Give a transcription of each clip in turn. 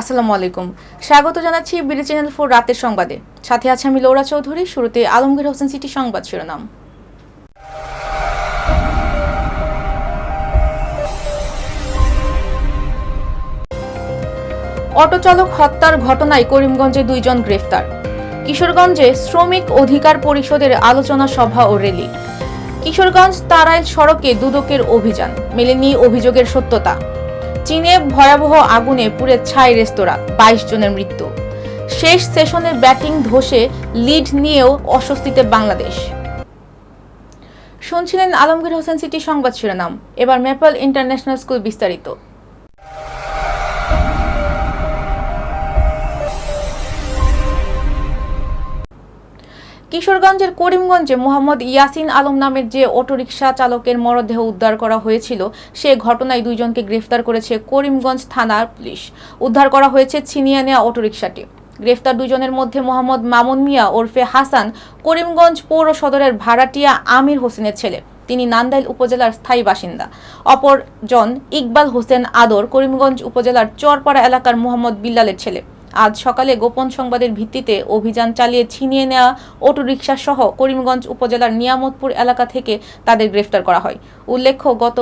আসসালামু আলাইকুম। স্বাগত জানাচ্ছি বিডি চ্যানেল ফোর রাতের সংবাদে। সাথে আছে আমি লৌরা চৌধুরী, শুরুতে আলমগীর হোসেন সিটি সংবাদ শিরোনাম। অটো চালক হত্যার ঘটনায় করিমগঞ্জে দুইজন গ্রেফতার। কিশোরগঞ্জে শ্রমিক অধিকার পরিষদের আলোচনা সভা ও র্যালি। কিশোরগঞ্জ তারাইল সড়কে দুদকের অভিযান, মেলেনি অভিযোগের সত্যতা। চীনে ভয়াবহ আগুনে পুড়ে ছাই রেস্তোরাঁ, বাইশ জনের মৃত্যু। শেষ সেশনের ব্যাটিং ধসে লিড নিয়েও অস্বস্তিতে বাংলাদেশ। শুনছিলেন আলমগীর হোসেন সিটি সংবাদ শিরোনাম। এবার মেপাল ইন্টারন্যাশনাল স্কুল বিস্তারিত। কিশোরগঞ্জের করিমগঞ্জে মোহাম্মদ ইয়াসিন আলম নামের যে অটোরিকশা চালকের মরদেহ উদ্ধার করা হয়েছিল, সে ঘটনায় দুইজনকে গ্রেফতার করেছে করিমগঞ্জ থানার পুলিশ। উদ্ধার করা হয়েছে ছিনিয়ে নেওয়া অটোরিকশাটি। গ্রেফতার দুজনের মধ্যে মোহাম্মদ মামুন মিয়া ওরফে হাসান, করিমগঞ্জ পৌর সদরের ভাড়াটিয়া আমির হোসেনের ছেলে। তিনি নান্দাইল উপজেলার স্থায়ী বাসিন্দা। অপরজন ইকবাল হোসেন আদর, করিমগঞ্জ উপজেলার চরপাড়া এলাকার মোহাম্মদ বিল্লালের ছেলে। আজ সকালে গোপন সংবাদের ভিত্তিতে অভিযান চালিয়ে ছিনিয়ে নেওয়া অটোরিকশা সহ করিমগঞ্জ উপজেলার নিয়ামতপুর এলাকা থেকে তাদের গ্রেফতার করা হয়। উল্লেখ্য, গত,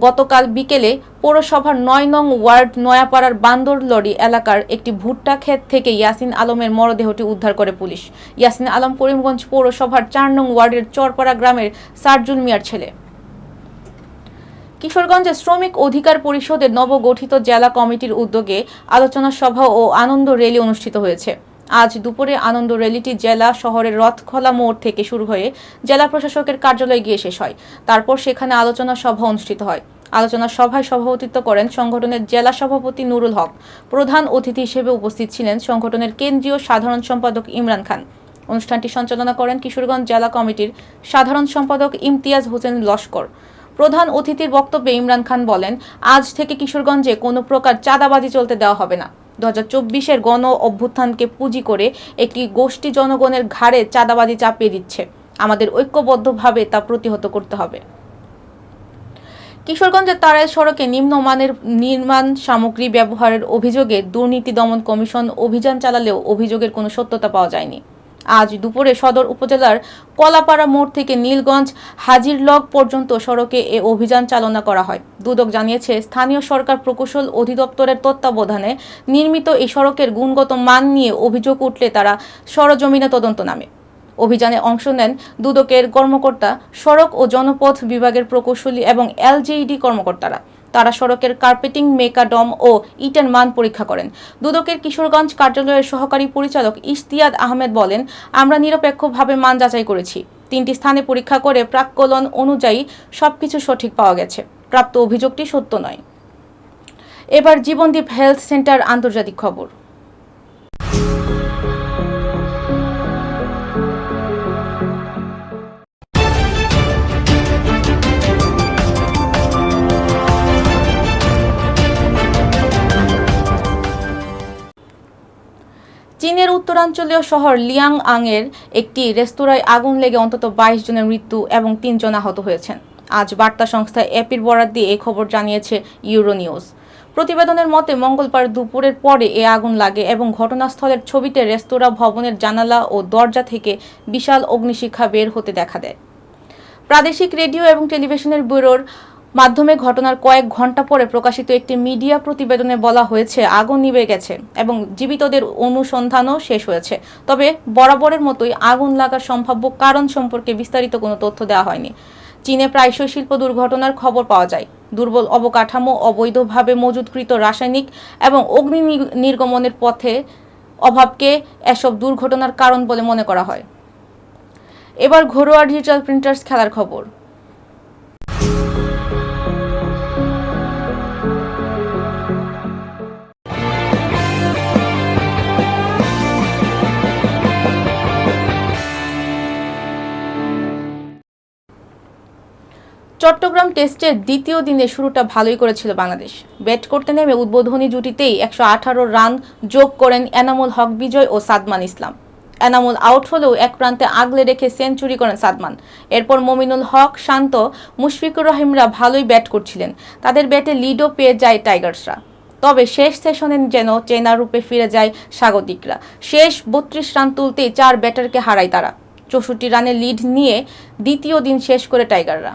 গতকাল বিকেলে পৌরসভার নয় নং ওয়ার্ড নয়াপাড়ার বান্দরলড়ি এলাকার একটি ভুট্টা ক্ষেত থেকে ইয়াসিন আলমের মরদেহটি উদ্ধার করে পুলিশ। ইয়াসিন আলম করিমগঞ্জ পৌরসভার চার নং ওয়ার্ডের চরপাড়া গ্রামের সার্জুল মিয়ার ছেলে। কিশোরগঞ্জে শ্রমিক অধিকার পরিষদের নবগঠিত জেলা কমিটির উদ্যোগে আলোচনা সভা ও আনন্দ র্যালি অনুষ্ঠিত হয়েছে। আজ দুপুরে আনন্দ র্যালিটি জেলা শহরের রথখোলা মোড় থেকে শুরু হয়ে জেলা প্রশাসকের কার্যালয়ে গিয়ে শেষ হয়। তারপর সেখানে আলোচনা সভা অনুষ্ঠিত হয়। আলোচনা সভায় সভাপতিত্ব করেন সংগঠনের জেলা সভাপতি নুরুল হক। প্রধান অতিথি হিসেবে উপস্থিত ছিলেন সংগঠনের কেন্দ্রীয় সাধারণ সম্পাদক ইমরান খান। অনুষ্ঠানটি সঞ্চালনা করেন কিশোরগঞ্জ জেলা কমিটির সাধারণ সম্পাদক ইমতিয়াজ হোসেন লস্কর। প্রধান অতিথির বক্তব্যে ইমরান খান বলেন, আজ থেকে কিশোরগঞ্জে কোনো প্রকার চাঁদাবাজি চলতে দেওয়া হবে না। দু হাজার চব্বিশের গণ অভ্যুত্থানকে পুঁজি করে একটি গোষ্ঠী জনগণের ঘাড়ে চাঁদাবাজি চাপিয়ে দিচ্ছে। আমাদের ঐক্যবদ্ধভাবে তা প্রতিহত করতে হবে। কিশোরগঞ্জের তারাইল সড়কে নিম্নমানের নির্মাণ সামগ্রী ব্যবহারের অভিযোগে দুর্নীতি দমন কমিশন অভিযান চালালেও অভিযোগের কোনো সত্যতা পাওয়া যায়নি। আজ দুপুরে সদর উপজেলার কলাপাড়া মোড় থেকে নীলগঞ্জ হাজিরলগ পর্যন্ত সড়কে এ অভিযান চালনা করা হয়। দুদক জানিয়েছে, স্থানীয় সরকার প্রকৌশল অধিদপ্তরের তত্ত্বাবধানে নির্মিত এই সড়কের গুণগত মান নিয়ে অভিযোগ উঠলে তারা সরজমিনে তদন্ত নামে। অভিযানে অংশ নেন দুদকের কর্মকর্তা সড়ক ও জনপথ বিভাগের প্রকৌশলী এবং এলজেইডি কর্মকর্তারা। তারা সড়কের কার্পেটিং মেকাডম ও ইটের মান পরীক্ষা করেন। দুদকের কিশোরগঞ্জ কার্যালয়ের সহকারী পরিচালক ইশতিয়াদ আহমেদ বলেন, আমরা নিরপেক্ষভাবে মান যাচাই করেছি। তিনটি স্থানে পরীক্ষা করে প্রাক্কলন অনুযায়ী সবকিছু সঠিক পাওয়া গেছে। প্রাপ্ত অভিযোগটি সত্য নয়। এবার জীবনদীপ হেলথ সেন্টার আন্তর্জাতিক খবর। উত্তরাঞ্চলীয় শহর লিয়াং এর একটি রেস্তোরাঁয় আগুন লেগে অন্তত বাইশ জনের মৃত্যু এবং তিনজন আহত হয়েছেন। আজ বার্তা সংস্থা এপির বরাত দিয়ে এই খবর জানিয়েছে ইউরো নিউজ প্রতিবেদনের মতে, মঙ্গলবার দুপুরের পরে এ আগুন লাগে এবং ঘটনাস্থলের ছবিতে রেস্তোরাঁ ভবনের জানালা ও দরজা থেকে বিশাল অগ্নিশিক্ষা বের হতে দেখা দেয়। প্রাদেশিক রেডিও এবং টেলিভিশনের ব্যুরোর মাধ্যমে ঘটনার কয়েক ঘণ্টা পরে প্রকাশিত একটি মিডিয়া প্রতিবেদনে বলা হয়েছে, আগুন নিভে গেছে এবং জীবিতদের অনুসন্ধানও শেষ হয়েছে। তবে বরাবরের মতোই আগুন লাগার সম্ভাব্য কারণ সম্পর্কে বিস্তারিত কোনো তথ্য দেওয়া হয়নি। চীনে প্রায়শই শিল্প দুর্ঘটনার খবর পাওয়া যায়। দুর্বল অবকাঠামো, অবৈধভাবে মজুদকৃত রাসায়নিক এবং অগ্নি নির্গমনের পথে অভাবকে এসব দুর্ঘটনার কারণ বলে মনে করা হয়। এবার ঘরোয়া ডিজিটাল প্রিন্টার্স খেলার খবর। চট্টগ্রাম টেস্টের দ্বিতীয় দিনে শুরুটা ভালোই করেছিল বাংলাদেশ। ব্যাট করতে নেমে উদ্বোধনী জুটিতেই একশো আঠারো রান যোগ করেন এনামুল হক বিজয় ও সাদমান ইসলাম। এনামুল আউট হলেও এক প্রান্তে আগলে রেখে সেঞ্চুরি করেন সাদমান। এরপর মমিনুল হক, শান্ত, মুশফিকুর রহিমরা ভালোই ব্যাট করছিলেন। তাদের ব্যাটে লিডও পেয়ে যায় টাইগার্সরা। তবে শেষ সেশনে যেন চেনা রূপে ফিরে যায় স্বাগতিকরা। শেষ বত্রিশ রান তুলতেই চার ব্যাটারকে হারায় তারা। চৌষট্টি রানের লিড নিয়ে দ্বিতীয় দিন শেষ করে টাইগাররা।